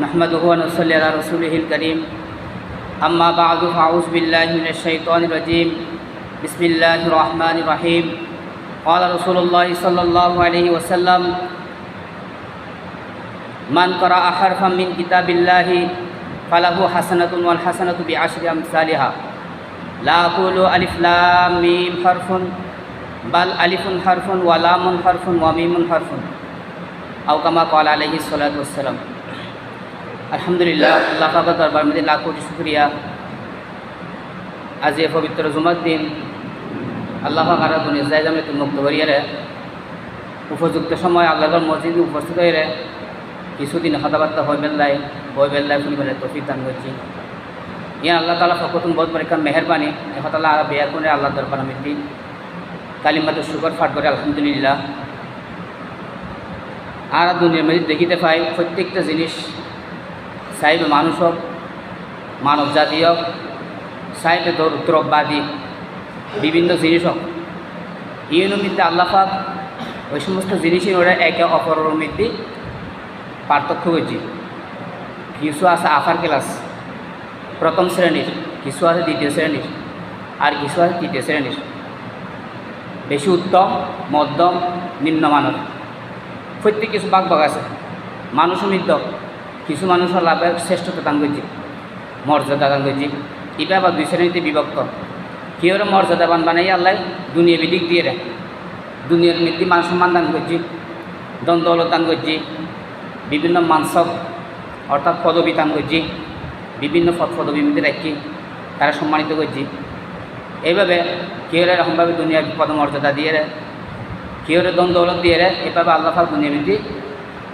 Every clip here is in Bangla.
نحمده ونصلي على رسوله الكريم أما بعد فأعوذ بالله من الشيطان الرجيم بسم الله الرحمن الرحيم قال رسول الله صلى الله عليه وسلم من قرأ حرفا من كتاب الله فله حسنة والحسنة بعشر أمثالها لا أقول ألف لام ميم حرف بل ألف حرف ولام حرف وميم حرف আউকামা কল আলহি সালাতাম আলহামদুলিল্লাহ, আল্লাহ পাকা দরবার মধ্যে লাখ কোটি শুক্রিয়া। আজ এ পবিত্র জুমার দিন, আল্লাহ কারাদুন ইসরাইজামে তুমি মুক্ত করিয়ারে উপযুক্ত সময় আল্লাহর মসজিদে উপস্থিত হয়ে কিছুদিন কথাবার্তা হয়ে বেল্লাই বই বেল্লাই শুনি বলে তফিক দান করছি। ইয়ে আল্লাহ তালা সকতুন বহুত পরীক্ষা মেহরবানি। এখন তালা বেয়া করে আল্লাহ দরবার আমি কালিমাতে শুকর ফাট করে, আলহামদুলিল্লাহ। আর দুনিয়ার মধ্যে দেখিতে পাই, প্রত্যেকটা জিনিস চাইবে মানুষ হোক, মানব জাতি হোক চাইবে দ্রব্যবাদী বিভিন্ন জিনিস হোক। ইউনো মধ্যে আল্লাহাক ওই সমস্ত জিনিসই ওরা একে অপরের মধ্যে পার্থক্য করছি। কিছু আছে আফার ক্লাস প্রথম শ্রেণির, কিছু আছে দ্বিতীয় শ্রেণির, আর কিছু আছে তৃতীয় শ্রেণির। বেশি উত্তম, মধ্যম, নিম্নমানের। প্রত্যেক কিছু বাঘ বাঘ আছে। মানুষ মৃত কিছু মানুষের লাভের শ্রেষ্ঠতা দান মর্যাদা দান করছি এটা আবার দুই শ্রেণীতে বিভক্ত। কেউ মর্যাদাবান বানাই আল্লাহ দুনিয়া বিদিক দিয়ে রে দুনিয়ার মৃত্যু মান সম্মান দান করছি দ্বন্দ্বলত দান করছি বিভিন্ন মানসব অর্থাৎ পদবী দান করছি বিভিন্ন পদ পদবী মধ্যে রাখি তারা সম্মানিত করছি এইভাবে কেউ এরকমভাবে দুনিয়ার পদমর্যাদা দিয়ে। রে কেউ দ্বন্দ্বলত দিয়ে এভাবে আল্লাহ দুনিয়া মৃত্যু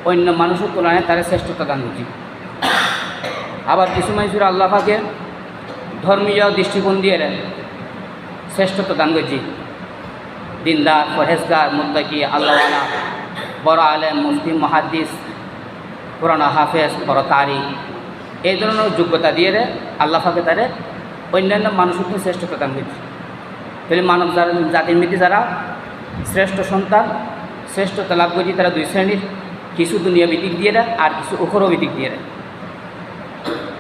অন্য মানুষের তুলনায় তারা শ্রেষ্ঠতা দান করছি। আবার কিছু মানুষের আল্লাহাকে ধর্মীয় দৃষ্টিকোণ দিয়ে শ্রেষ্ঠত্ব দান করছি। দিনদার ফরেজগার মুদ্দাকি আল্লাহওয়ালা, বড় আলেম মুসলিম মহাদিস পুরানা হাফেজ, বড় তারি। এই ধরনের যোগ্যতা দিয়ে আল্লাহাকে তারে অন্যান্য মানুষকে শ্রেষ্ঠত্ব দান করছি। তাহলে মানব জাতির মধ্যে যারা শ্রেষ্ঠ সন্তান শ্রেষ্ঠতা লাভ করছি তারা দুই শ্রেণির, কিছু দুনিয়া ভিত্তিক দিয়ে দেয় আর কিছু উখরো ভিত্তিক দিয়ে দেয়।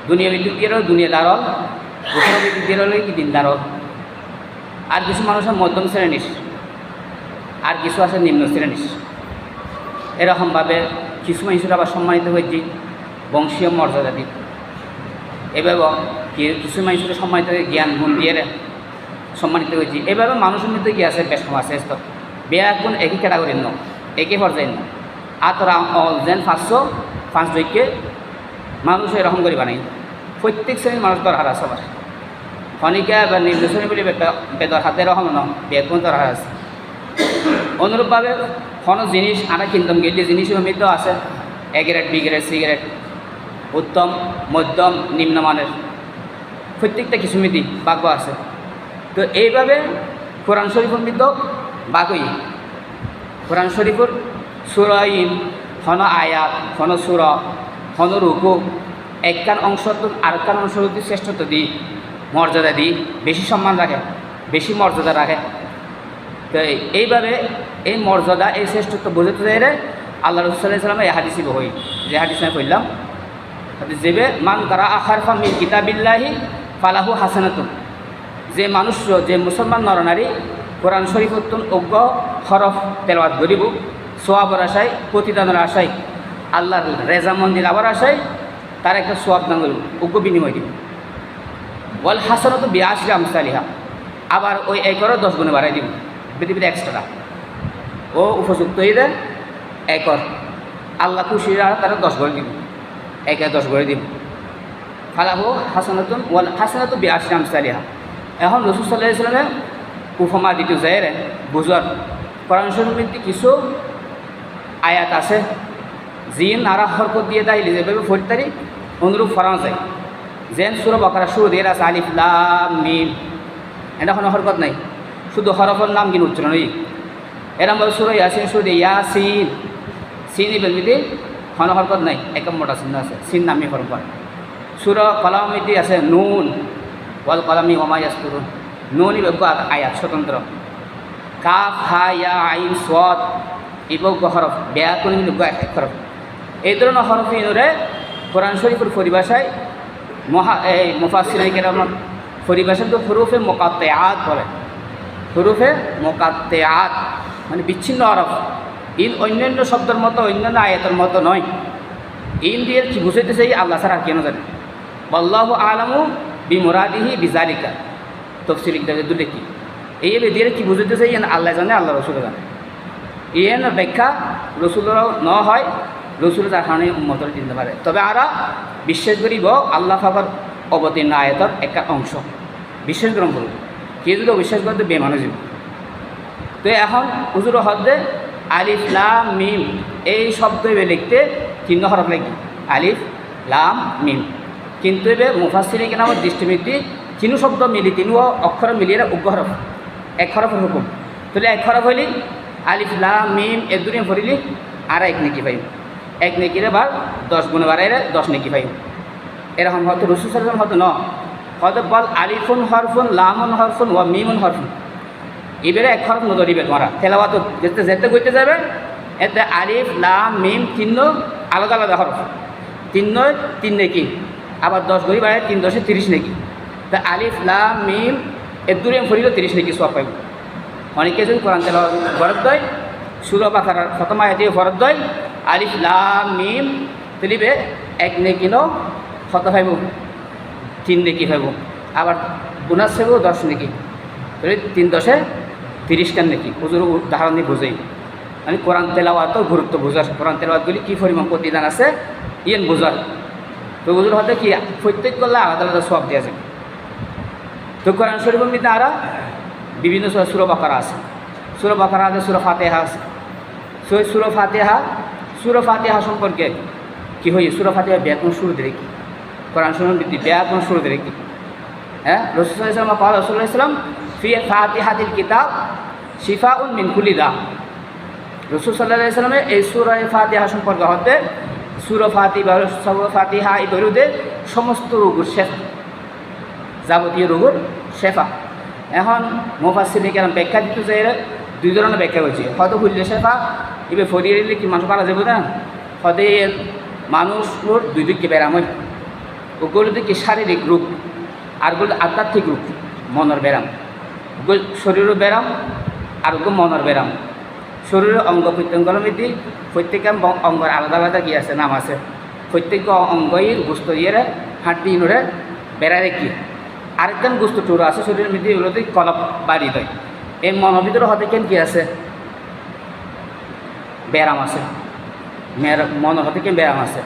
দুনিয়া ভিত্তিক দিয়ে রয় দুনিয়া দারল উখরো ভিত্তিক দিয়ে কি দিন দারল আর কিছু মানুষের মধ্যম শ্রেণির, আর কিছু আছে নিম্ন শ্রেণির। এরকমভাবে কিছু মানুষের আবার সম্মানিত হয়েছি, বংশীয় মর্যাদা দিক এভাবে কিছু মানুষের সম্মানিত জ্ঞান, গুণ দিয়ে সম্মানিত হয়েছে। এভাবে মানুষের মধ্যে কি আছে? বেশ আছে বেয়া কোন একই ক্যাটাগরির ন? একই পর্যায়ের ন। আর যেন পাঁচশো, পাঁচ দৈকে মানুষ এরকম করে বানাই প্রত্যেক শ্রেণির মানুষ দরকার আছে আবার খনিকা বা নির্দেশনী বলে বেদর হাতে এরকম ন বেগুন দরকার আছে? অনুরূপভাবে কোনো জিনিস আনা কিনতাম গেলে জিনিসের মধ্যে আছে। A grade B grade C grade উত্তম, মধ্যম, নিম্নমানের। প্রত্যেকটা কিছু মিতি বাক্য আছে। তো এইভাবে কোরআন শরীফের মধ্যে বাকই কোরআন শরীফের সুরাইন হন আয়াত, হন সুর হন রুকু একখান অংশ আরেকখান অংশ যদি শ্রেষ্ঠত্ব দিই মর্যাদা দিই বেশি সম্মান রাখে বেশি মর্যাদা রাখে তো এইভাবে এই মর্যাদা এই শ্রেষ্ঠত্ব বোঝাতে চাইলে আল্লাহ রসুল্লাহ সাল্লাম এই হাদিসি বই যে হাদিস আমি কইলাম যেবে, মান তারা আখার ফামি কিতাবিল্লাহি ফালাহু হাসানাতুন যে মানুষ, যে মুসলমান নরনারী কোরআন শরীফ উত্তম অজ্ঞ, হরফ তেলবাদ গরিব সোয়াবর আশায়, প্রতিদানের আশায়, আল্লাহর রেজা মন্দির আবার আশায়, তার একটা সোয়াব দান উগ্র বিনিময় দিব ওয়াল হাসনত বিয়াশি আমসালিহা, আবার ওই একরও দশ গুণে বাড়াই দিব পৃথিবীতে এক্সট্রা ও উপযুক্ত হয়ে দেন একর আল্লাহ খুশি তারা দশ করে দিব একে দশ করে দিব ফালাহু হাসনাতুন, ওয়াল হাসনাতু বিয়াশি আমসালিহা। এখন রসুল সাল্লাহ ইসলামে উপমা দিতে যায় রে বুঝার কোরআন শরীফের কিছু আয়াত আছে। জিন আরা হরকত দিয়ে তাইলে যেভাবে ফরিতারি অনুরূপ ফরানো যায়। যেন সুর বকরা সুর দিয়ে আছে আলিফ, লাম, মিম। এটা কোনো হরকত নাই। শুধু হরফের নাম কিন্তু উচ্চারণ নেই এরম সুর ইয়াসিন সুর ইয়াসিন সিন ইবেল মিদি কোনো হরকত নাই। একম মোটা চিহ্ন আছে। সিন নামি হরকত সুর কলামিতি আছে নুন। ওয়াল কলামি ওমা ইয়াসতুরুন নুন ইবে আয়াত, স্বতন্ত্র। কাফ, হা, ইয়া, আইন সদ ইবক হরফ বেয়া কোনো কিন্তু এক হরফ। এই ধরনের হরফ ইনুরে কোরআন শরীফের পরিভাষায় মহা, এই মুফাসিনাই কেরাম পরিভাষা তো হরুফে মোকাত্তে আত বলে। হরুফে মোকাত্তে মানে বিচ্ছিন্ন হরফ। ইন অন্যান্য শব্দের মতো, অন্যান্য আয়াতের মতো নয়। ইন দিয়ে বুঝাইতেছে আল্লাহ আর কেন জানে বল্লাহ আলামু বিমুরাদিহি বিজারিকা তফসিল কিতাবে দুটো কি? এই এলে দিয়ে কি বুঝাইতেছে ইয়েন আল্লাহ জানে, আল্লাহ রসুল জানে। ইয়েন ব্যাখ্যা রসুলরাও ন হয়, রসুল যার কারণে উন্মতর চিনতে পারে তবে আরা বিশ্বাস করি করিব, আল্লাহ ফাকর অবতীর্ণ আয়তর একটা অংশ। বিশ্বাস গ্রহণ করব। কে যদি অবিশ্বাস করতে বেমানো জীব তো এখন হুজুর হদ্দে আলিফ, লাম, মিম এই শব্দ এবে লিখতে তিন হরফ লাগবে। আলিফ, লাম, মিম। কিন্তু এবে মুফাসির কেন আমার দৃষ্টিমিতি তিনু শব্দ মিলি, তিনু অক্ষর মিলিয়ে উগ্র হরফ এক হরফের হুকুম। তাহলে এক হরফ হইলি আলিফ, লাম, মিম এ দুনিয়া ভরিলি আর এক নেকি পাইব এক নেকিরে বার দশ, গুণে বাড়াইলে দশ, নেকি পাইব এরকম হয়তো রসুল সাল্লাম হয়তো ন। হয়তো বল আলিফুন হরফুন লামুন হরফুন ও মিমুন হরফুন এবারে এক হরফ নদরিবে তোমরা তেলাওয়াত যেতে যেতে করতে যাবে এতে আলিফ, লাম, মিম তিন্ন আলাদা আলাদা হরফ তিন নয় তিন নেকি। আবার দশ গড়ি বাড়ে তিন, দশে তিরিশ নেকি। তা আলিফ লাম মিম এর দূরে ফরিল তিরিশ নেকি সব পাইব। অনেকে যদি কোরআন তেল ফরত দয়, সুর পাখার প্রথম আয়াতে ফরত দয়, আলিফ, লাম, মিম, তুলিবে এক নেকি ন কত পাইব, তিন নেকি পাইব। আবার বোনাস পাইব দশ নেকি। তিন দশে তিরিশ কান নাকি? হুজুর উদাহরণ দিয়ে বুঝেই। মানে কোরআন তেলাওয়াত গুরুত্ব বোঝার। কোরআন তেলাওয়াতগুলি কী পরিমাণ প্রতিদান আছে, ইয়েন বোঝার। তো হুজুর হয়তো কি প্রত্যেক করলে আলাদা আলাদা সব দিয়ে আছে তো কোরআন শরীফের মধ্যে আরা বিভিন্ন সুর বাকারা আছে। সুর বাকারা আছে, সুর ফাতেহা আছে। সেই সুর ফাতেহা সুর ফাতেহা সম্পর্কে কি হই সুর ফাতেহা ব্যাকরণ দিয়ে কি? কোরআন শরীফের মধ্যে ব্যাকরণ দিয়ে কি? হ্যাঁ? রসুল ইসলাম পাল রসুল্লাহ ইসলাম ফি ফাতিহাতিল কিতাব শিফা উন মিন কুলি দা রসুল সাল্লাহ ইসলামের এই সুর ফাতিহা সম্পর্কে হতে সুর ফাতি বা ফাতিহা এই বেরুদে সমস্ত রোগের শেফা যাবতীয় রোগের শেফা। এখন মোফাসিনে কেন ব্যাখ্যা দিতে চাই দুই ধরনের ব্যাখ্যা হয়েছে হয়তো হুল্লে শেফা এবার ফরিয়ে দিলে কি মানুষ পারা যাবে না হয়তো মানুষের দুই দিকে ব্যারাম হয় ওগুলো কি শারীরিক রোগ, আর ওগুলো আধ্যাত্মিক রূপ মনের ব্যায়াম ওগুলো শরীরের ব্যায়াম আর ওগুলো মনের ব্যায়াম শরীরের অঙ্গ প্রত্যঙ্গের মধ্যে প্রত্যেক অঙ্গের আলাদা আলাদা কি আছে, নাম আছে। প্রত্যেক অঙ্গই গুস্ত ইয়ে হাঁটি ইনরে বেড়া রেখি আরেকজন গুস্ত টুরো আছে শরীরের মধ্যে এগুলোতে কলপ বাড়ি দেয় এই মনের ভিতরে হতে কেন কি আছে? ব্যায়াম আছে। মেয়ের মনের হতে কেন ব্যায়াম আছে?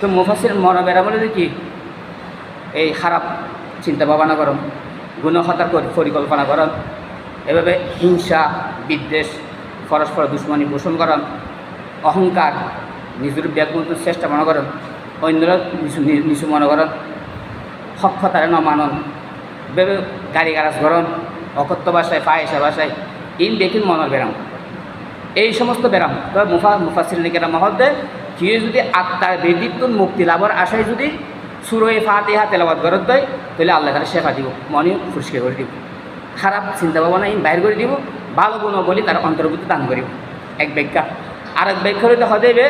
তো মুফাসির মন ব্যায়াম বলে কি? এই খারাপ চিন্তা ভাবনা করুন গুণহত্যা পরিকল্পনা করুন এভাবে হিংসা, বিদ্বেষ পরস্পর দুশ্মনী পোষণ করুন অহংকার নিজের ব্যাগমত চেষ্টা মনে করেন অন্যরা নিচু মনে করেন সক্ষতারে ন ভেবে গাড়ি গারাজ করন অকত্য বাসায় পায়েসা বাসায় ইন বেকিন মনের ব্যায়াম এই সমস্ত ব্যায়াম তবে মুফা মুফাসির মহদ্দে কেউ যদি আত্মার বেদিত্ব মুক্তি লাভের আশায় যদি সুরয়ে ফাতেহা তেলাবাদ গরত দেয়, তাহলে আল্লাহ তারা শেফা দিব মনে পরিষ্কার করে দিব। খারাপ চিন্তা ভাবনা ইন বাইর করে দিব, ভালো গুণ বলি তার অন্তর্ভুক্ত দান করিব। এক ব্যাখ্যা। আর এক ব্যাখ্যা হইতে হদেবে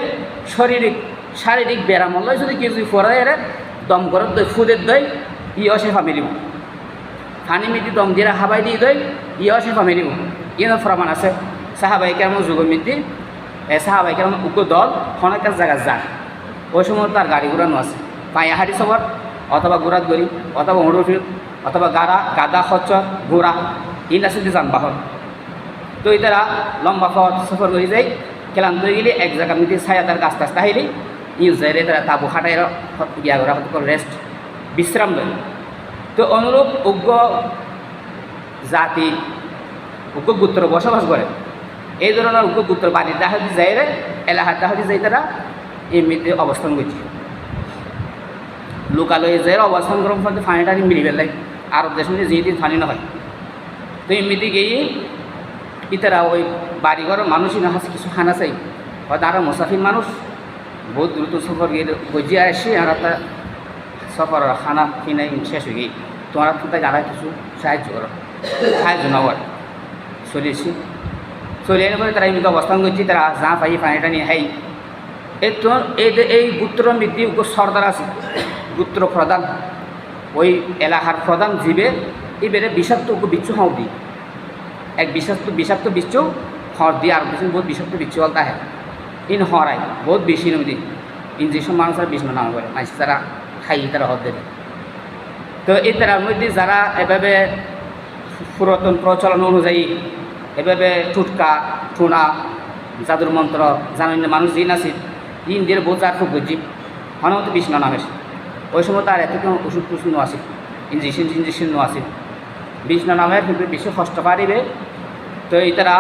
শারীরিক শারীরিক ব্যায়াম হলে যদি কেউ যদি এর দম গরত দেয় ফুদের দেয় ইও শেফা মিলিব। ফানি মিটি দম দিয়ে হাবাই দিয়ে দেয় ইও শেফা মিলিব ইয়ের ফরমান আছে। সাহাবাই কেমন যুগ মিটি, এ সাহাবাই কেমন উগ্র দল অনেক জায়গা যায় ওই সময় তার গাড়ি ঘোরানো আছে। পায়া হাঁটি সবর অথবা গোড়াত গড়ি অথবা হরুফির অথবা গাড়া গাদা খচ্চর ঘোড়া ইন আছে যানবাহন তো এটারা লম্বা পথ সফর করে যাই ক্লান্ত হয়ে গেলে এক জায়গা মিটি ছায়া তার কাছ কাছ তাহিলি ইউজ যায় তারা তাবু খাটাই গিয়া করা রেস্ট বিশ্রাম দেয় তো অনুরূপ উগ্র জাতি উগ্র গুত্র বসবাস করে। এই ধরনের উগ্র গুত্র দাহাদি যাই রে এলাহার দাহাদি যাই তারা এমনিতে অবস্থান করছে। লোকালয়ে যে অবস্থান গরম ফলে ফানি টানি মিলি পেলাই আরব দেশ মধ্যে ফানি না হয় তো এমনিতে গিয়ে ইতারা ওই বাড়িঘরের মানুষই না হাসে কিছু খানা চাই। হয়তো আরও মুসাফির মানুষ, বহুত দ্রুত সফর গিয়ে গজিয়ে আসি, আর একটা সফর খানা কিনে শেষ হয়ে গিয়ে তোমরা তো তাই আরও কিছু সাহায্য করো। সাহায্য না কর চলে এনে করে তারা এমনি অবস্থান করছি, তারা যা পাই পানিটা নিয়ে, হাই। এই তো এই এই গুত্র মৃত্যু সর্দার আছে। গুত্র প্রধান। ওই এলাকার প্রধান জীবে এবারে বিষাক্ত বিচ্ছু হাও দি। এক বিষাক্ত বিষাক্ত বিচ্ছু হর দিয়ে আর কিছু বহুত বিষাক্ত বিচ্ছু বলতে হয় ইন হরাই বহুত বেশি নদী ইঞ্জেকশন মানুষের বিষ্ণু নাম করে মানুষ তারা খাই তারা হর দেবে। তো এই তারার মধ্যে যারা এভাবে পুরাতন প্রচলন অনুযায়ী এভাবে টুটকা টুনা জাদুর মন্ত্র জানেন মানুষ জিন আছে জিন দিয়ে বোঝার খুব বুঝি হনমতো বিষ্ণু নামের ওই সময় তার এত কোনো ওষুধ টুষুধ নো আছে, ইঞ্জেকশন ইঞ্জেকশন আছে। বিষ্ণু নামের কিন্তু বেশি কষ্ট পারিবে। তো এই তারা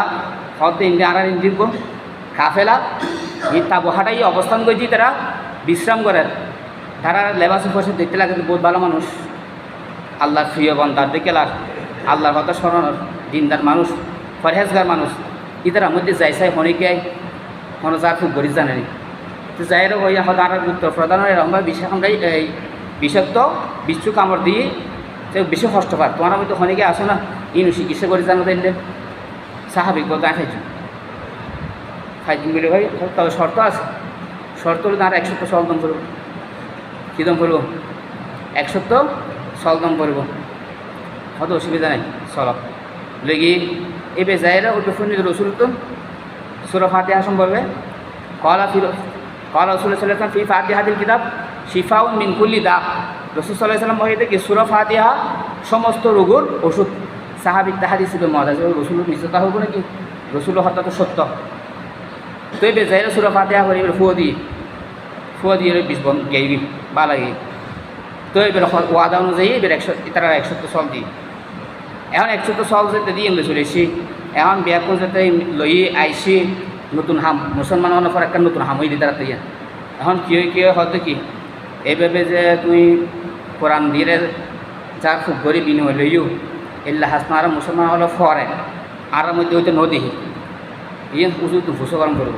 হদ ইন্ডিয়া আর ইন্দিব কাফেলা এই তাবু হাটাই অবস্থান করছি তারা, বিশ্রাম করেন। তারা লেবাস উপসে দেখতে লাগে বহুত ভালো মানুষ। আল্লাহর প্রিয় বন্দার দেখেলার আল্লাহর কথা স্মরণের দিনদার মানুষ ফরহেজগার মানুষ। ইতার মধ্যে যাই চাই হনিকে হন যার খুব গরিব জানেনি তো যাই রে ওই এখন আর উত্তর প্রধানের এরকম বিশেষ এই বিষাক্ত বিশ্ব কামড় দিয়ে সে বেশি কষ্ট পার তোমার মধ্যে হনিকে আসো না, ইনু চিকিৎসা করে জানো দিলে স্বাভাবিক বলতে খাইছো। খাইছিন বলে ভাই তবে শর্ত আছে। শর্ত হলে তার একশো সলদম করব কী দম করব একশো তো সলদম করব কত অসুবিধা নেই সলব লেগে এই বেজাইরা ওই বেফুনি রসুল তো, সুরা ফাতিহা সম্পর্কে। কলা ফির, কলা রসুল সাল্লাম ফি ফাতিহা দিল কিতাব, শিফাউ মিনকুল্লি দা। রসুল সাল্লাহ সাল্লাম বহিতে কি সুরা ফাতিহা সমস্ত রোগর ওষুধ। সাহাবিক তাহাদি ছিল মহারাজ রসুল মিশ্রতা হব নাকি? রসুল হত্যা তো সত্য। তো এই বেজাইরা সুরা ফাতিহা এবার ফুয়া দিয়ে ফুয়া দিয়ে বিষ বন গেই বা লাগে। তো এবার ওয়াদা অনুযায়ী এবার একশো তারা একশো তো সল দিই এখন একশো তো সল যেতে দিয়ে এমনি চলেছি এখন বিয়া করে যাতে লই আইসি নতুন হাম মুসলমান পর একটা নতুন হামই দিতে রাখতে এখন কি হয় কি হয়, হয়তো কি? এইভাবে যে তুমি কোরআন দিয়ে যার খুব গরিব বিনিময় লইও এল্লা হাসনা আর মুসলমান হলো ফরে আর মধ্যে হইতে নদী ইয়ে উঁচু তো ভুসো গরম করব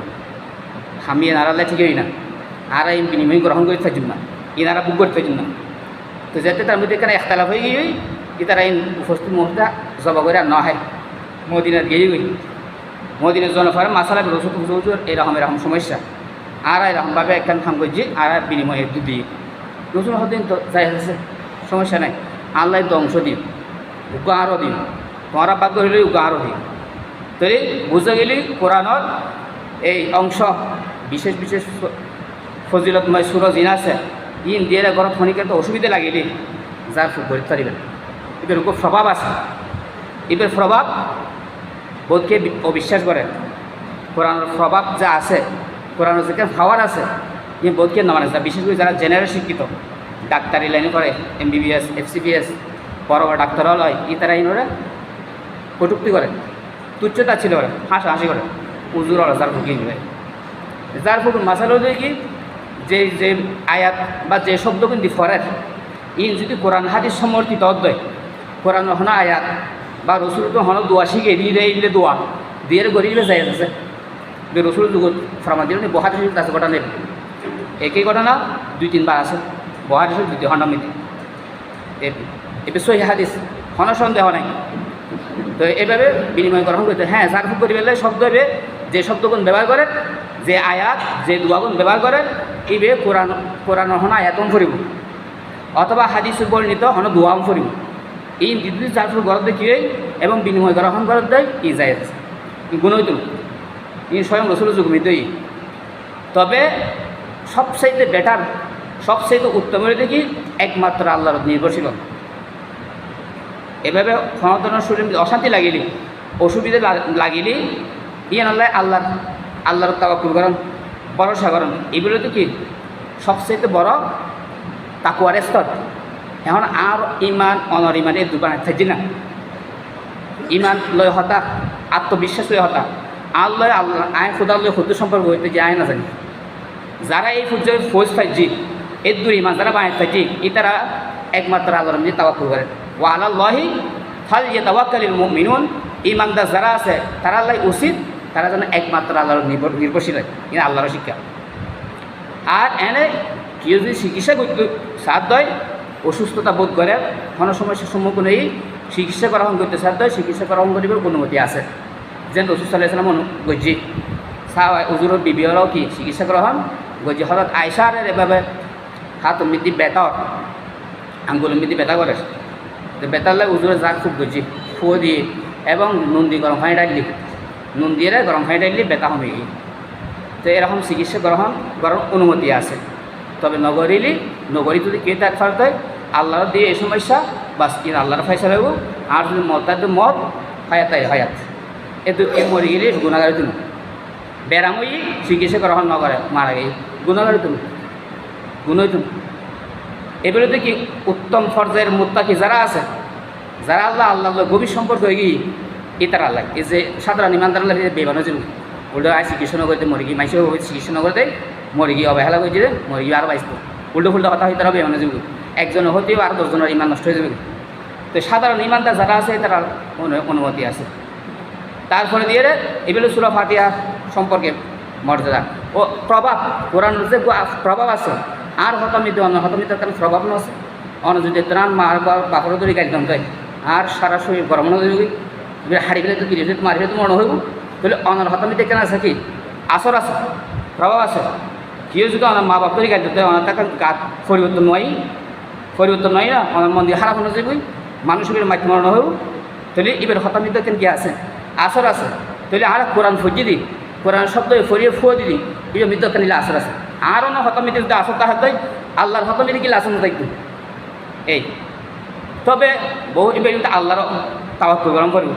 হামিয়ে নাড়ালে ঠিক হই না। আর এই বিনিময় গ্রহণ করে থাকছেন না। ইনারা বুক করতে থাকছেন না। তো যাতে তার মধ্যে এখানে একতলাফ হয়ে গিয়ে ই তারা এই উপস্থিত মুহূর্তে জবা করে আর নয় মদিনার গিয়ে গই মদিনের জনফারে মাসালা রসুন হুজুর এরকম এরকম সমস্যা। আর এরকমভাবে একখান খাম করছি আর বিনিময়ে দুধ দিয়ে। রসুন হদিন তো, যাই আছে সমস্যা নাই। আল্লাহ ধ্বংস দিন উগা আরও দিন। তোমারা ভাগ্য হইলে উগা আরও দিন। তবে বুঝে গেলি কোরআনর এই অংশ বিশেষ বিশেষ ফজিলতময় সুর জিন আছে। ইন দিয়ে ঘৰত শনিকে তো অসুবিধা লাগিলে। যার গরিব পারিবেন এবার খুব প্রভাব আছে। এবার প্রভাব বোধকে অবিশ্বাস করে কোরআনের প্রভাব যা আছে কোরআনের যেখানে পাওয়ার আছে, ই বোধকে নামানে। যা বিশেষ করে যারা জেনারেল শিক্ষিত ডাক্তারি লাইনে করে এম বিবিএস এফ সিবিএস বড় বড় ডাক্তার হয় ই তারা ইনরে কটুক্তি করে তুচ্ছতা ছিল করে হাসা হাসি করে উজুর ফুকি নিবে যার ফুকুন মাসাল হলে কি যে যে আয়াত বা যে শব্দ কিন্তু ফরের ইন যদি কোরআন হাদিস সমর্থিত অধ্যয়, কোরআন হন আয়াত বা রসুল তো হন দোয়া শিখে দিয়ে দেয় দিলে দোয়া দিয়ে গড়ি দিলে যাই আছে। যে রসুল যুগত ফরমা দিলে বহাদ আছে ঘটনা একই ঘটনা, দুই, তিনবার আছে। বহাদ শরীফ দ্বিতীয় খণ্ড মিতি এবার সহি হাদিস হন সন্দেহ নাই। তো এইভাবে বিনিময় গ্রহণ করতে হ্যাঁ যার করি পেলে শব্দ হবে, যে শব্দগুণ ব্যবহার করে যে আয়াত, যে দুয়াগুণ ব্যবহার করে ইবে কোরআন কোরআন হন আয়াতন ফুরিব অথবা হাদিস বর্ণিত হন দোয়াম ফুরিব এই দ্বিতীয় যার ফুল গরত দেখিয়ে এবং বিনিময় গ্রহণ করার দেয় ই গুণই তুল ই স্বয়ং রসুল যুগমিতই তবে সবচাইতে বেটার সবচাইতে উত্তমের দেখি, একমাত্র আল্লাহর নির্ভরশীল এভাবে ক্ষমতার শরীর অশান্তি লাগিলি, অসুবিধা লাগিলি ইয়ে আল্লাহ আল্লাহর আল্লাহর তাওয়াকুল করেন ভরসা করেন এগুলো তো কি? সবচেয়ে বড় তাকুয়ার স্তর। এখন আর ইমান অনর ইমান এই দোকানে থাকি না? ইমান লয় হতা, আত্মবিশ্বাস লয় হতা। আর লয় আল্লাহ আয় খুদার লয় খুদ্দ সম্পর্ক হইতে যে আয় না জানি যারা এই সূর্যের ফৌজ পাইছি এর দূর ইমান যারা বাঁয় থাকি ই তারা একমাত্র আল্লাহর মধ্যে তাওয়াকুল করেন ও আল্লাহি ফাল ইয়ে তাওয়াক্কালিল মিনুন ইমানদার যারা আছে, তারা আল্লাহ উচিত তারা যেন একমাত্র আল্লাহর নির্ভর নির্ভরশীল হয় কিন্তু আল্লাহর শিক্ষা। আর এনে কেউ যদি চিকিৎসা করতে সাথ দেয় অসুস্থতা বোধ করে, কোনো সমস্যার সম্মুখীন হয়ে চিকিৎসা গ্রহণ করতে সাথ দেয় চিকিৎসা গ্রহণ করিবার অনুমতি আছে। যেন রসুল সাল্লাহ সাল্লাম গজ্জি সাহা উজুরের বিবিয়রাও কি? চিকিৎসা গ্রহণ গজ্জি হঠাৎ আয়সার এভাবে হাত মিদি বেতার আঙ্গুল মিদি বেতা করে। তো বেতারলে উজুরে জাগ খুব গজ্জি। ফুয়ো দিয়ে এবং নুন দিয়ে গরম পানি ডাইলি নুন দিয়ে গরম পানি ডাইলি বেতা হবে তো এরকম চিকিৎসা গ্রহণ করার অনুমতি আছে। তবে নগরীলি নগরী যদি কে তার ফার্দ হয় আল্লাহর দিয়ে এই সমস্যা, বাস ইন আল্লাহর ফাইসা হইব। আর যদি মত তার মত হায়াত হায়াত। এ এ মরে গেলে গুণাগারে তুমি বেরামই চিকিৎসা গ্রহণ নকরে মারা গেই গুণাগারে তুমি গুণই তুমি এগুলোতে কি উত্তম ফর্জের মুত্তাকি যারা আছে, যারা আল্লাহ আল্লাহ গভীর সম্পর্ক হয়ে গিয়ে ইতার আল্লাহ। এই যে সাধারণ ইমানদার আল্লাহ বেবানো জন্য উল্টো আয় চিকিৎসা নগরীতে মরে গিয়ে মাইসে চিকিৎসা নগরীতে মরে গিয়ে অবহেলা করে দিলে মরে গিয়ে আরও বাইসত উল্টো ফুল্টো কথা হইতে হবে বেবানো জন্য একজন হতেও আর দশজনের ইমান নষ্ট হয়ে যাবে তো সাধারণ ইমানদার যারা আছে তারা অনুমতি আছে। তারপরে দিয়ে এগুলো সুরা ফাতিয়া সম্পর্কে মর্যাদা ও প্রভাব কোরআন যে প্রভাব আছে আর হতমিত অন্য হতমিতের কারণে প্রভাব ন আছে অন্য যদি ত্রাণ মার বা বাপর ধরে গাড়ি দেয়। আর সারা শরীর গরম না হাড়ি গেলে তো কিনে মারিলে তো মনে হইব? তাহলে অনার হতমিতে কেন আছে কি? আসর আছে প্রভাব আছে। কেউ যদি আমার মা বাপ ধরে গাড়ি দিতে অনার টাকা গাত পরিবর্তন নয় পরিবর্তন নয় না আমার মন দিয়ে খারাপ হয়ে যাবই মানুষের মাধ্যমে মরণ হইব। তাহলে এবার হতামিত কেন কি আছে? আসর আছে। তাহলে আর কোরআন ফজি দি, কোরআন শব্দ ফরিয়ে ফুয়ে দিদি এই মৃত্যু কেন আসর আছে। আরও না হতামিতে যদি আসর তাহার দেয়, আল্লাহর হতামিতে কি আসর থাকতো এই। তবে বহু এবার আল্লাহর তাওয়া গরম করব।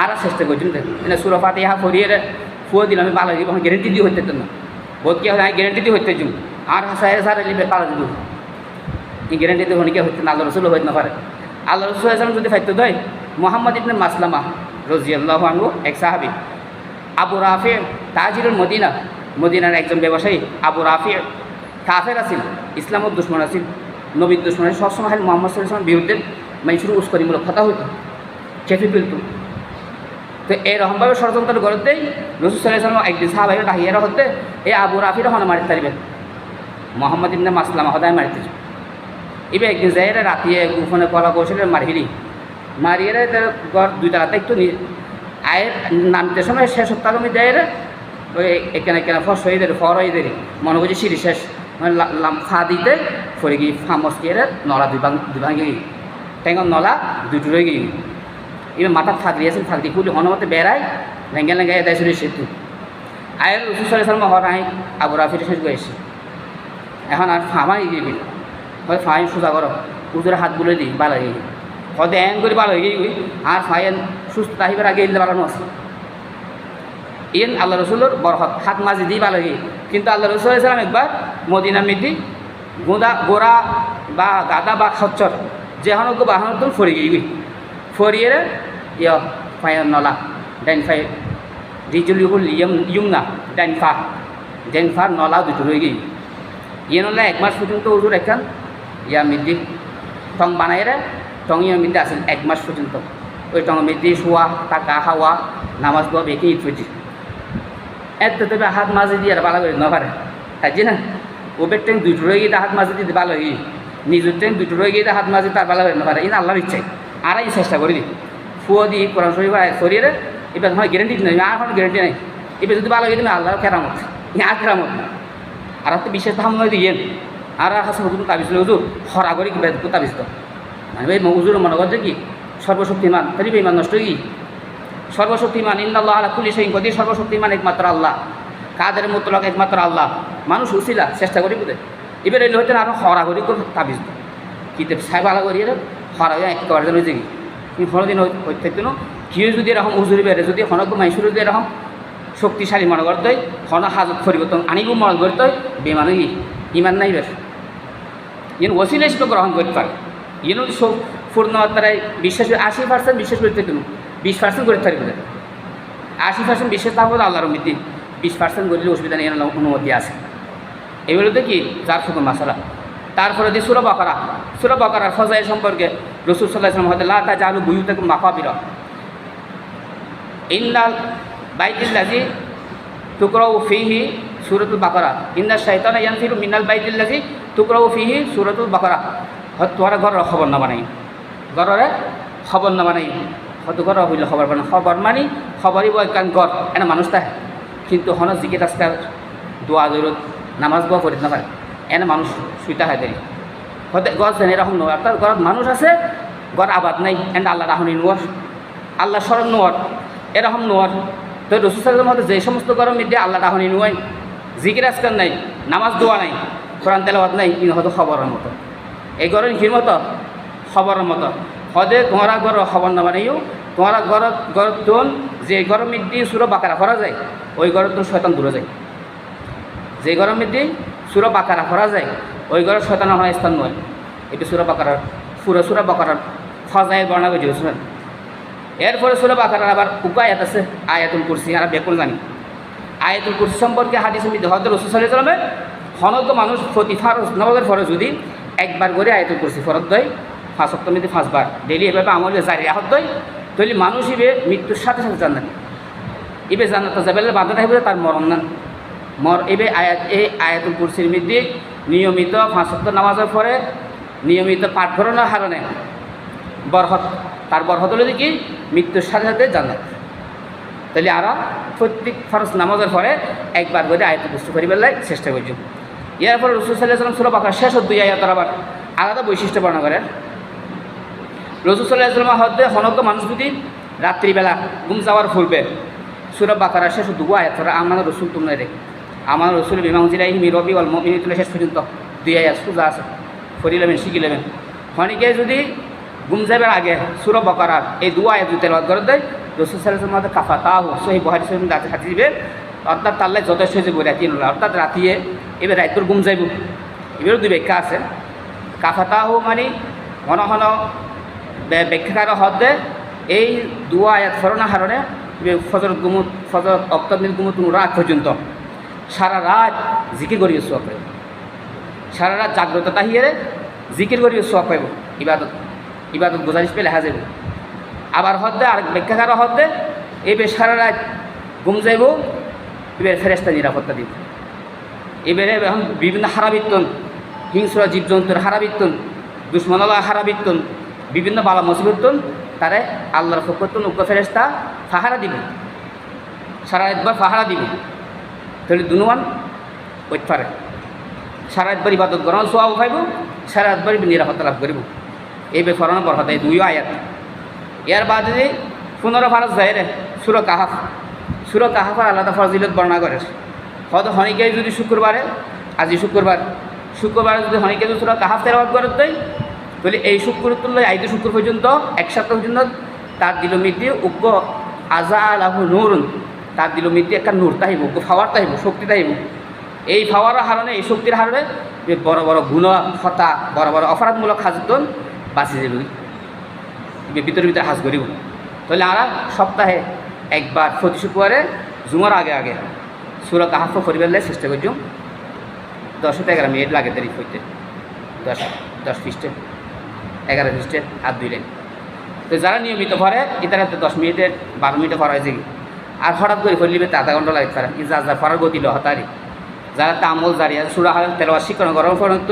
আর চেষ্টা করছি মানে সুরফাতে ইহা ফরিয়ে ফুয়ে দিলাম, আমি ভালো দিব গ্যারেন্টি দিয়ে হইতে না। বহুত কি হয় গ্যারেন্টি দিয়ে হইতে যাম। আর হাসায় সারা লিবে পালা দিব। এই গ্যারেন্টি দিয়ে হনিকে হইতে না, আল্লাহ রসুল হইতে না পারে। আল্লাহ রসুল আসলাম যদি ফাইতে দেয়, মোহাম্মদ ইবনে মাসলামা রজিয়াল্লাহ আনহু, এক সাহাবি, আবু রাফি তাজিরুল মদিনা, মদিনার একজন ব্যবসায়ী, আবু রাফি কাফের আছিল ইসলামত দুশ্মন আছিল। নবীর দুশ্মন সবসময় মোহাম্মদ সাল্লামের বিরুদ্ধে মানুষের উস্করিমূলক কথা হইতো। চেপে ফেলতো তো এই এরকমভাবে ষড়যন্ত্র করতেই রসুল সাল্লাহ একদিন সাহাবাহির ডাহিয়ারা হতে এই আবু রাফির হনে মারি তারিবেন মোহাম্মদ ইবনে মাসলামা হদায় মারিতে এবার একদিন যাই রাতিয়ে গোপনে কলা কৌশলে মারিলি মারিয়ে গড় দুই তালাতে একটু আয়ের নামতে সময় শেষ সপ্তাহ আমি দেয় ওই এখানে এখানে ফস হয়ে দেয় ফর হয়ে দেয় মনে করছি সিঁড়ি শেষ। মানে ফা দিতে ফরে গিয়ে ফামস গিয়ে নলা দুই ভাঙ দুই ভাঙে গিয়ে টেঙ্গন নলা দুটো রয়ে গিয়ে এবার মাথা থাকলি আছে থাকলি খুলি হনমতে বেড়ায় লেঙ্গে লেঙ্গে দেয় শুনে সেতু আয়ের রসুল সাল্লাম হর আই আবু রাফির শেষ গেছে এখন আর ফামাই গিয়ে হয় ফাইন সোজা করো উজুরে হাত বুলে দিই হয়ে গিয়ে হয়তো এন করে ভালো হয়ে গিয়ে আর ফাইন সুস্থ তাহিবার আগে এলে বাড়ানো আছে। ইন আল্লাহ রসুলোর বরহত হাত মাঝে দিয়ে ভালো হয়ে কিন্তু আল্লাহ রসুল ইসলাম একবার মদিনা মিদি গোদা, গোড়া বা গাদা বা খচ্চর যে হনক বাহন ফরি গিয়ে ফরিয়ে ইয় ফাইন নলা ডাইন ফাই রিজুল ইউল ইয়ম ইয়ুমনা ডাইন ফা ডাইন ফা নলা দুটো রয়ে গিয়ে ইয়ে নলে এক মাস পর্যন্ত উজুর এখান ইয়া মিদি টং বানাই রে টং ইয়া মিদি আসেন এক মাস পর্যন্ত ওই টং মিদি শোয়া টাকা খাওয়া নামাজ দোয়া বেঁকে ঈদ ফুজি এত তবে হাত মাঝে দিয়ে আর ভালো করে ন পারে তাই না ওবের ট্রেন দুটো রয়ে গিয়ে হাত মাঝে দিতে ভালো হয়ে নিজের ট্রেন দুটো রয়ে গিয়ে হাত মাঝে তার ভালো করে ন পারে ইন আল্লাহর ইচ্ছাই আর এই চেষ্টা করি দি। ফুয়া দিয়ে কোরআন শরীফ সরিয়ে রে এবার হয় গ্যারেন্টি নেই আর কোনো গ্যারেন্টি নেই। এবার যদি ভালো তুমি আল্লাহর কেরামত আর কেরামত আর তো বিশেষ ধাম নয় দিয়ে আর হাসে হুজুর তাবিজ হুজুর হরা করি কিবা তাবিজ তো মানে এই হুজুর মনে করছে কি? সর্বশক্তিমান তাহলে ইমান নষ্ট কি? সর্বশক্তিমান ইন্দাল্লাহ আলা কুলি সেই কদি সর্বশক্তিমান একমাত্র আল্লাহ। কাদের মুতলক একমাত্র আল্লাহ। মানুষ উচিলা, চেষ্টা করি বুঝে এবার এলে হইতেন আরও হরা করি তাবিজ তো কিতে সাহেব আলা করি রে হরা হয়ে একেবারে যেন হয়েছে কি কোনোদিন হইতে থাকতো কেউ যদি এরকম উজুরি বেড়ে যদি হনক মাইসুর যদি এরকম শক্তিশালী মনে করতে হন হাজত পরিবর্তন আনিব মনে করতে হয় বেমানে কি ইমান নাই বেশ ইন ওসিলে সেটা গ্রহণ করতে পারে ইন সব পূর্ণ মাত্রায় বিশ্বাস আশি পার্সেন্ট বিশ্বাস করতে কেন বিশ পার্সেন্ট করতে পারবে আশি পার্সেন্ট বিশ্বাস থাকবে আল্লাহর মধ্যে বিশ পার্সেন্ট করলে অসুবিধা নেই অনুমতি আছে। এগুলোতে কি? যার শুধু মাসালা তারপরে দিয়ে সুরব আকারা সুরব আকারার ফজাইল সম্পর্কে রসুল সাল্লাহ ইসলাম হয়তো লাতা জালু বুয়ু থেকে মাকাবির। ইন্দাল বাইতিল্লাজি টুকরাউ ফিহি সুরতুল বাকরা। ইন্দা শৈতান ইয়ানফিরু মিনাল বাইতিল্লাজি টুকরাউ ফিহি সুরতুল বাকরা। হয় তোমার ঘরের খবর না বানাই ঘরের খবর না বানাই হয়তো ঘর হইলে খবর পান খবর মানি খবরই বয় কান গর এনে মানুষ কিন্তু হন জিকির আজকাল দোয়া দৌড় নামাজ দোয়া করিতে না পারে এনে মানুষ শুইতে হয় দেরি হতে গছ দেন এরকম নয় অর্থাৎ ঘরত মানুষ আছে ঘর আবাদ নাই, এনে আল্লাহ রাহনি নোয়ার আল্লাহ স্মরণ নোয়ার এরকম নোয়ার তো রসুলের মধ্যে যে সমস্ত গরম মধ্যে আল্লাহ রাহনি নোয়াই জিকির আজকাল নাই, নামাজ দোয়া নাই, কোরআন তেলাওয়াত নাই ইন হয়তো খবরের মতো। এই গরম কির মতো? খবরের মতো। হদে তোমারা ঘর খবর না বানাইও তোমারা ঘর ঘর তোন যে গরম মধ্যে সুর বাকারা করা যায়, ওই ঘরের তো শয়তান দূরে যায়। যে গরম মধ্যে সুর বাকারা করা যায়? ওই ঘরের শয়তান হওয়ার স্থান নয়। এটি সুরা বাকারার সুরা সুরা বাকারার ফজায় বর্ণনা করে শুনেন এরপরে সুরা বাকারার আবার উপায়াত আছে, আয়াতুল কুরসি, আর বেকুল জানি। আয়াতুল কুরসি সম্পর্কে হাদিস মিদি হয়তো রসুল সাল্লামে হনত মানুষ প্রতি ফারজ নবাবের ফরজ যদি একবার করে আয়াতুল কুরসি ফরত দেয়, পাঁচ সপ্তাহ পাঁচবার। ডেলি এভাবে আমল জারি আহত দেয়, তাহলে মানুষ ইবে মৃত্যুর সাথে সাথে জানেন ইবে জান্নাত যাবে বাধা থাকবে তার মরণ নান মর এবে আয়াত এই আয়াতুল কুরসির মধ্যে নিয়মিত সপ্তাহ নামাজের পরে নিয়মিত পাঠ করানোর হারণে বরহত তার বরহত হলো কি? মৃত্যুর সাথে সাথে জান্নাত। তাহলে আরা প্রত্যেক ফরজ নামাজের পরে একবার করে আয়ত বুঝতে করিবার লাই চেষ্টা করছি। ইয়ার পরে রসুল সাল্লাহ সাল্লাম সুরা বাকার শেষ দুই আয়াতর আবার আলাদা বৈশিষ্ট্য বর্ণনা করেন। রসুল সাল্লাহ হদ্দে হনক মানুষ যদি রাত্রিবেলা ঘুম যাওয়ার ফুলবে সুরা বাকারা শেষ দুগো আয়াতর আমার রসুল তোমরা রে আমার রসুল বিমা হুজিরাই মিরবি অল মিনি তুলে শেষ পর্যন্ত দুই আয়াত সোজা আছে ফরিলেবেন শিখিলেবেন হনিকে যদি ঘুম যাবার আগে সুর বকরার এই দু আয়াত যদি তেলাওয়াত করে দেয়, রসুল সাল্লাহ মধ্যে কাফা তাহ সহি বহারি সহি রাতে হাতি দিবে, অর্থাৎ তাল্লাই যথেষ্ট হয়ে যাব রাতি অর্থাৎ রাতিয়ে এবার রাইতর গুম যাইব। এবারও দুই ব্যাখ্যা আছে। কাফা তাহ মানে ঘন ঘন ব্যাখ্যাকার হদ্দে এই দু আয়াত ফরনা হারণে ফজরত গুমুত ফজরত অক্তমিল গুমুত রাত পর্যন্ত সারা রাত জিকির করি সোয়া পাইব সারা রাত জাগ্রত তাহিয়ে জিকির করি সোয়া পাইব ইবাদত ইবাদত গুজারিশ পেলে হাজির আবার হদ্দে আর ব্যাখ্যাকার হদ্দে এবার সারা রাত ঘুম যাইব এবার ফেরেস্তা নিরাপত্তা দিব। এবারে এখন বিভিন্ন হারাবিত্তন, হিংস্র জীবজন্তুর হারাবিত্তন, দুশ্মনালা হারাবিত্তন, বিভিন্ন বালা মুসিবতন তারে আল্লাহর ফকরতন উগ্র ফেরেস্তা ফাহারা দিবে। সারা একবার ফাহারা দিবে। তাহলে দুনুয়ান ওইট পারে সারা একবার ইবাদত গ্রহণ সোয়াব পাইব সারা একবার নিরাপত্তা লাভ করিব এই বেফরানো বরহত এই দুইও আয়াত। ইয়ার বাদে পুনর ফারজ যায় রে সুর কাহাফ সুর কাহাফার আলাদা ফজিলত বর্ণনা করে হয়তো হনিকে যদি শুক্রবারে আজি শুক্রবার শুক্রবারে যদি হনিকে যদি সুরা কাহাফ তেরাবাদ করে দেয় তাহলে এই শুক্র তুল্য আইতে শুক্র পর্যন্ত এক সপ্তাহ পর্যন্ত তার দিল মিটি উগ্র আজা আলাহ নূরুন তার দিল মিটি একটা নূর তাহিব ফাওয়ার তাহিব শক্তি তাহিব এই ফাওয়ারের হারণে, এই শক্তির হারণে বড় বড় গুণ হতা বড় বড় অপরাধমূলক হাজতন বাঁচি যাবে ভিতরে ভিতরে হাজ করিব তাহলে আমরা সপ্তাহে একবার প্রতি শুক্রবারে জুমার আগে আগে সুরা কাহাফ করিবার চেষ্টা করছুম দশ থেকে এগারো মিনিট লাগে দেরি করতে। দশ দশ পৃষ্ঠে এগারো পৃষ্ঠে আর দুই লাইন তো যারা নিয়মিত ভরে তো দশ মিনিটে, বারো মিনিটে ভরা হয়েছে। আর হঠাৎ করে ফেললিবে তো আধা ঘণ্টা লাগতে পারে। কি যা ফরার গতি হতারি। যারা তামল জারি আছে, সুরা হাল তেলবার শিক্ষণ গরম ফরত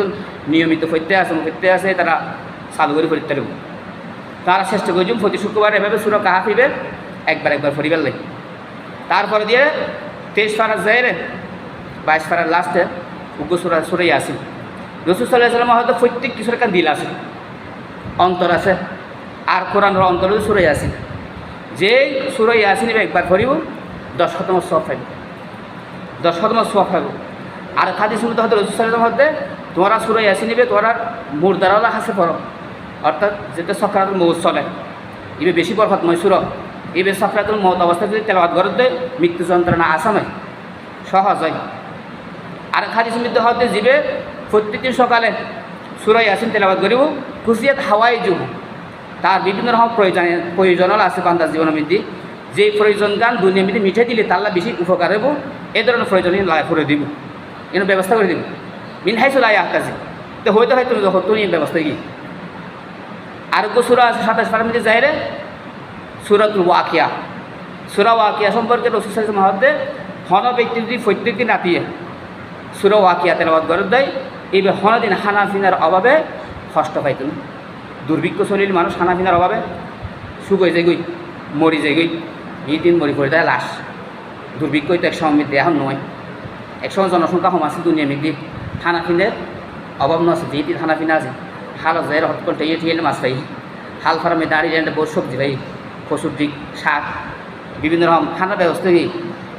নিয়মিত ফইতে আছে ফিরতে আছে তারা চালু করে ফরিতে পারব তারা চেষ্টা করছুম প্রতি শুক্রবার এভাবে সুরা কাহা ফিরবে একবার একবার ফরিবার লাগে। তারপরে দিয়ে তেইশ ফারার যায় রে বাইশ ফারার লাস্টে, উগ্র সুরা সুরাই আসি রসুল সাল্লাহ সাল্লাম হয়তো প্রত্যেক কিছুর একটা দিল আছে। অন্তর আছে। আর কোরআনের অন্তর সুরাই আসি যে সুরাই আসি নিবে একবার ফরিব দশ শতম সব পাইব। দশ শতম সব পাইব। আর খাদি শুনতে হয়তো রসুল সাল্লাম হতে তোমরা সুরাই আসি নিবে, তোমরা মুরদারালা হাসে পড়ো। অর্থাৎ যেতে সকারাতুল মৌত চলে। ইবে বেশি বরফত মই সুর। ইবে সকারাতুল মৌত অবস্থা যদি তেলাবাদ দেয় মৃত্যু যন্ত্রণা আসামে সহজ হয়। আর খাদি সমৃদ্ধ হতে যাবে প্রত্যেকদিন সকালে সুরাই আসেন তেলাবাদ করিব। খুশিয়াত হাওয়াই যুগ তার বিভিন্ন রকম প্রয়োজন প্রয়োজন আছে বান্দার জীবনের মধ্যে যে প্রয়োজন গান দুনিয়ার মধ্যে মিঠে দিলে তাল্লা বেশি, উপকার হব এ ধরনের প্রয়োজন করে দিব। এর ব্যবস্থা করে দিব। মিনহাই চলে আহতাজি তো হয়তো হয়তো হতো নিয়ে ব্যবস্থা কি আরোগ্য সুরা আছে সাতাশ পারার মধ্যে যাই রে সুরাতুল ওয়াকিয়া। সুরা ওয়াকিয়া সম্পর্কে রসুল মহাদ্দে হন ব্যক্তি যদি প্রত্যেকদিন রাতিয়ে সুরা ওয়াকিয়া তেলাবাদ গরত দেয়। এইবার হনদিন হানা ফিনার অভাবে কষ্ট পাইতেন। দুর্ভিক্ষ চলিল মানুষ হানা ফিনার অভাবে সুখ হয়ে যায় গই মরি যে গই এই দিন মরি পড়ে দেয় লাশ। দুর্ভিক্ষ তো এক সময় এখন নয় এক সময় জনসংখ্যা আছে দুনিয়া মিদি খানা পিনের অভাব ন আছে। যেটি খানা পিনা আছে। হাল যায় হট করে টেয়ে টেয়ে মাছ পাই। হাল ফার্মে দাঁড়িয়ে দাঁড়িয়ে বহু সবজি পাই। কচুর দিক শাক, বিভিন্ন রকম খানার ব্যবস্থা গিয়ে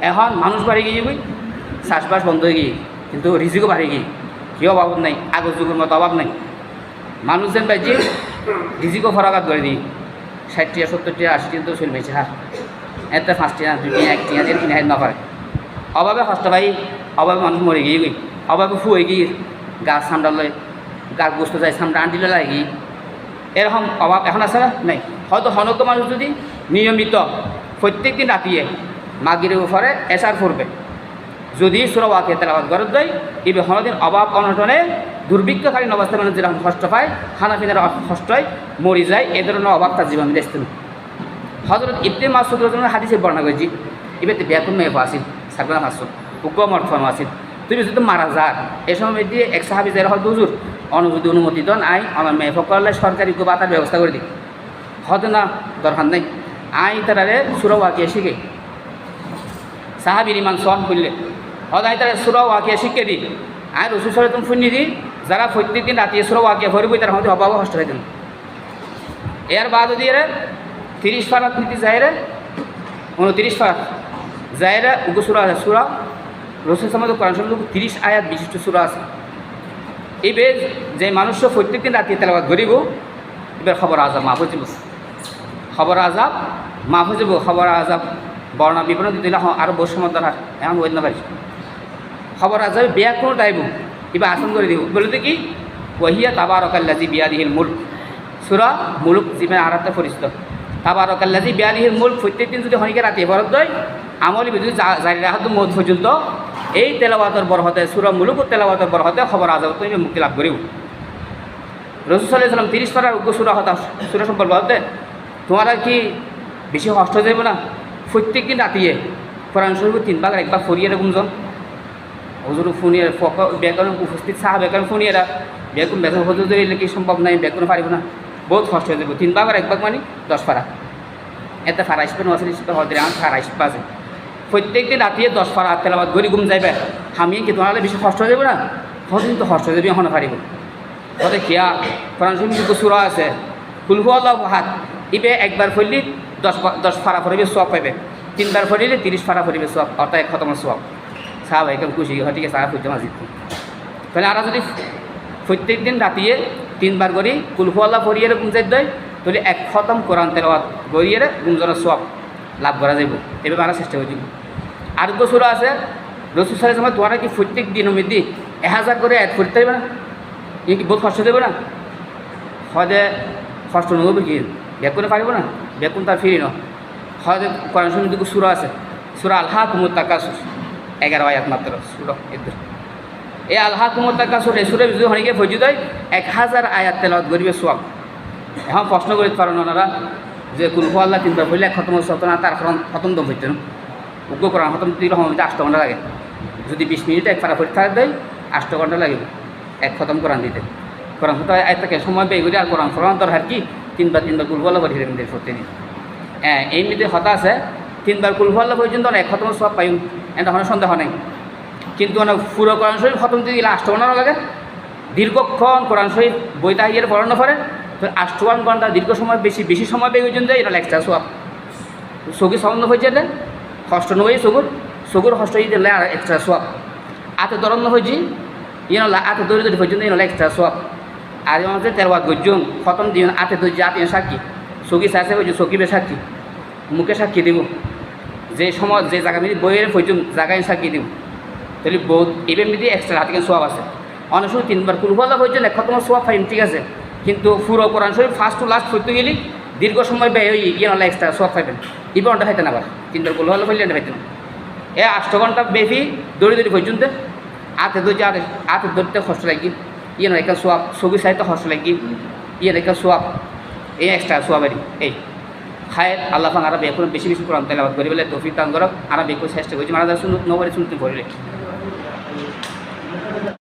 এখন মানুষ বাড়ি গিয়ে যাবি চাষবাস বন্ধ হয়ে গিয়ে কিন্তু রিজিকও বাড়ি গিয়ে কি অভাব নাই? আগের যুগের মতো অভাব নাই। মানুষ যেন পাইছে রিজিকও ফরাঘাত করে দিই ষাট টিয়া সত্তর টিয়া আশি টিয়া তো চলে পেয়েছে হ্যাঁ এতে পাঁচ টিয়া দুই টিয়া এক টিয়া দেড় টিয়া না পারে অভাবে পাই অভাবে মানুষ মরে গিয়ে গই অভাবে ফুয়ে গিয়ে গাছ সামড়া লয় গাছ বসতে যায় সামড়া আন্টিলে লাগে এরকম অভাব এখন আছে নাই হয়তো হনক মানুষ যদি নিয়মিত প্রত্যেক দিন রাতিয়ে মাগির উপরে এসার করবে যদি সুরবাকে তেলাবাদ গরত দেয় এবার হনদিন অভাব অনটনে দুর্ভিক্ষকালীন অবস্থায় মানুষ যেরকম কষ্ট পায় খানা পিনার কষ্ট হয় মরি যায়, এ ধরনের অভাব তার জীবন দেখতে হজরত ইবনে মাসুদ রজনের হাদিসে বর্ণনা করেছি, এবার বেতন মেয়ে আসিল সাকলা হাসুন হুকম অর্থন আসিল তুমি যদি মারা যার এ সময় দিয়ে এক সাহাবি যারা হয় দুজুর অনুমতি অনুমতি দন আই আমার মেয়ে ফকরলে সরকারি বাতার ব্যবস্থা করে দিই হতে না, দরকার নেই আই তারারে সুরওয়াকে শিখে। সাহাবির ইমান সন করলে হদ আই তারা সুরওয়াকে শিখে দিই আই রসুল সরে তুমি ফুনি দিই যারা প্রত্যেক দিন রাতে সুরওয়াকে ভরবই তারা হতে অভাব কষ্ট হয়ে এর বাদ দিয়ে তিরিশ ফারাত নীতি যায় রে উনত্রিশ ফারাত যায় রে উগো সুরা আছে, সুরা রসুল সমাজ কোরআন শরীফ তিরিশ আয়াত বিশিষ্ট সুরা আছে। এবার যে মানুষ প্রত্যেক দিন রাতে তেলাবাদ করিব, এবার খবর আজাব মাফ হয়ে খবর আজাব মাফ হয়ে খবর আজাব বর্ণা বিবরণ দিতে হলে আরও বহু সময় দরকার এমন বই না খবর আজাব বিয়া কোনো টাইব এবার আসন করে দিব বলতে কি ওহিয়া তাবার অকাল্লাজি বিয়া দিহিল মুল্ক। সুরা মুলুক জীবনে আরাতে পরিচিত তাবার অকাল্লাজি বিয়া দিহিল মুল্ক প্রত্যেক দিন যদি হনিকে রাতে বরফ দেয়, আমলি যদি জারি রাখত মত পর্যন্ত এই তেলাবাতর বরহতে সুরা মুলুক তেলাবাতর বরহতে খবর আজাব তুমি মুক্তি লাভ করিব রসুল সাল্লাহ তিরিশ পারার উগ্র সুরা হতা সুরা সম্পর্ক হতে তোমারা কি বেশি কষ্ট যাবে না? প্রত্যেক দিন রাতিয়ে, কোরআন শরীফ তিন ভাগের একবার ফরিয়ে গুমজন হুজুর ফোনিয়ে ব্যাকরণ উপস্থিত সাহা ব্যাকরণ ফোনিয়েরা ব্যাকুন বেতন হতে দিলে কি সম্ভব নাই ব্যাকুন পারিব না। বহুত কষ্ট হয়ে যাবে তিন ভাগের এক ভাগ মানে দশ পারা এতে ফারা আসবে নশো আসবে হতে আমার ফারা আসবে আছে প্রত্যেক দিন রাতিয়ে দশ পারা তেলাবাদ গড়ি ঘুম যাইবে। আমি কি তোমার বেশি কষ্ট হয়ে যাবে না? কতদিন তো কষ্ট হয়ে যাবে এখন পারিব। হতে খেয়া। কোরআন শরীফ কিন্তু সুরা আছে। কুলহু আল্লাহ হাত ইবে একবার ফেললি দশ দশ ফাড়া ফরিবে সব পাইবে। তিনবার ফরিলে তিরিশ ফাড়া ফরিবে সব অর্থাৎ এক খতম সব সাহাব একদম খুশি আছে সারা ফুটতে মাঝিত তাহলে আর যদি প্রত্যেক দিন রাতিয়ে তিনবার করি কুলহু আল্লাহ ফরিয়ে গুমজাই দেয় তাহলে এক খতম কোরআন তেলাওয়াত গড়িয়ে গুমজনের সব লাভ করা যাইব এভাবে আমরা চেষ্টা করি আর সুরা আছে রসুল সালের সময় তোমার কি প্রত্যেক দিন মধ্যে এক হাজার করে অ্যাড করতে পারবে না? ই কি বহুত কষ্ট দেবে না? হয়তো কষ্ট নহবে কি? বেকুনে পারিব না? বেকুন তার ফিরি ন? হয়তো কোরআন দুটো সুরা আছে সুরা আল্লাহ কুমুর তাকা এগারো আয়াত মাত্র, সুর এদের এই আল্লাহ কুমুর তাকা সুর যদি হনিকে ভজি দেয়, এক হাজার আয়াত তেলত গরিবে সোয়াব। এখন প্রশ্ন করি পারেন ওনারা যে কুলফু আল্লাহ তিনবার এক খতম সত না, তার খতম খতম দম হইতেন। উগ্র কোরআন খতম দিলে হমিতে আষ্ট ঘণ্টা লাগে। যদি বিশ মিনিট এক পারা পরীক্ষা দেয়, আষ্ট ঘণ্টা লাগিব, এক খতম কোরআন দিতে। কোরআন হতে এটাকে সময় ব্যয় করি আর কোরআন কোরআন দরকার কি, তিনবার তিনবার করে হিরেন দিয়ে প্রতিদিন হ্যাঁ এই মিতে হতা আছে তিনবার কুলফাল্লা পর্যন্ত এক খতম সব পাইম এটা কোনো সন্দেহ নেই। কিন্তু মানে পুরো কোরআন শরীফ খতম দিয়ে দিলে ঘণ্টা লাগে দীর্ঘক্ষণ কোরআন শরীফ বইটা ইয়ের পড়ানো পরে, তো আষ্টওয়ান ঘণ্টা দীর্ঘ সময় বেশি বেশি সময় পেয়ে ব্যয় পর্যন্ত এটা এক্সট্রা সোয়াব। সগি সম্বন্ধ হয়ে যেলে হষ্ট নয় সগুর সগুর হষ্ট হয়ে দিলে আর এক্সট্রা সোয়াব। আতে দরন্ন হয়েছি ইয়ে আতে দৌড়ে দৌড়ে পর্যন্ত ইয়ে এক্সট্রা সোয়াব। আর হচ্ছে তেরোয়াত গজ্জন খতম দিন আতে দৌড় আতে সাক্ষী, সগি চাইছে হয়েছে সকিবে সাক্ষী। মুখে সাক্ষী দিব। যে সময় যে জায়গা মিলি বইয়ের পর্যন্ত জায়গায় সাক্ষী দিব তাহলে বহুত এবার মিলি এক্সট্রা হাতে সোয়াব আছে। অনেক সময় তিনবার কুলফাল্লা পর্যন্ত এক খতম সোয়াব পাইম ঠিক আছে। কিন্তু পুরো Quran Sharif first to last করতে গেলি দীর্ঘ সময় ব্যয় হয়ে ইয়ে নাহলে এক্সট্রা সব পাইবেন এবার ওটা খাইতেন আবার তিনবার গোল হলে ফেললে খাইতেন এ, আষ্ট ঘণ্টা বেশি দৌড়ি দৌড়ি পর্যন্ত আতে দৌড়ে আতে আতে দৌড়তে কষ্ট লাগি ইয়ে না একটা সোয়াব ছবি সাইতে কষ্ট লাগি ইয়ে একটা সোয়াব এই এক্সট্রা সোয়াবারি এই। খায় আল্লাহ আরবে এখন বেশি বেশি কোরআন তেলাবাদ করি বলে তফিক তান করক আরবে একটু চেষ্টা করছি মারা শুনুন নবরে শুনতে পড়লে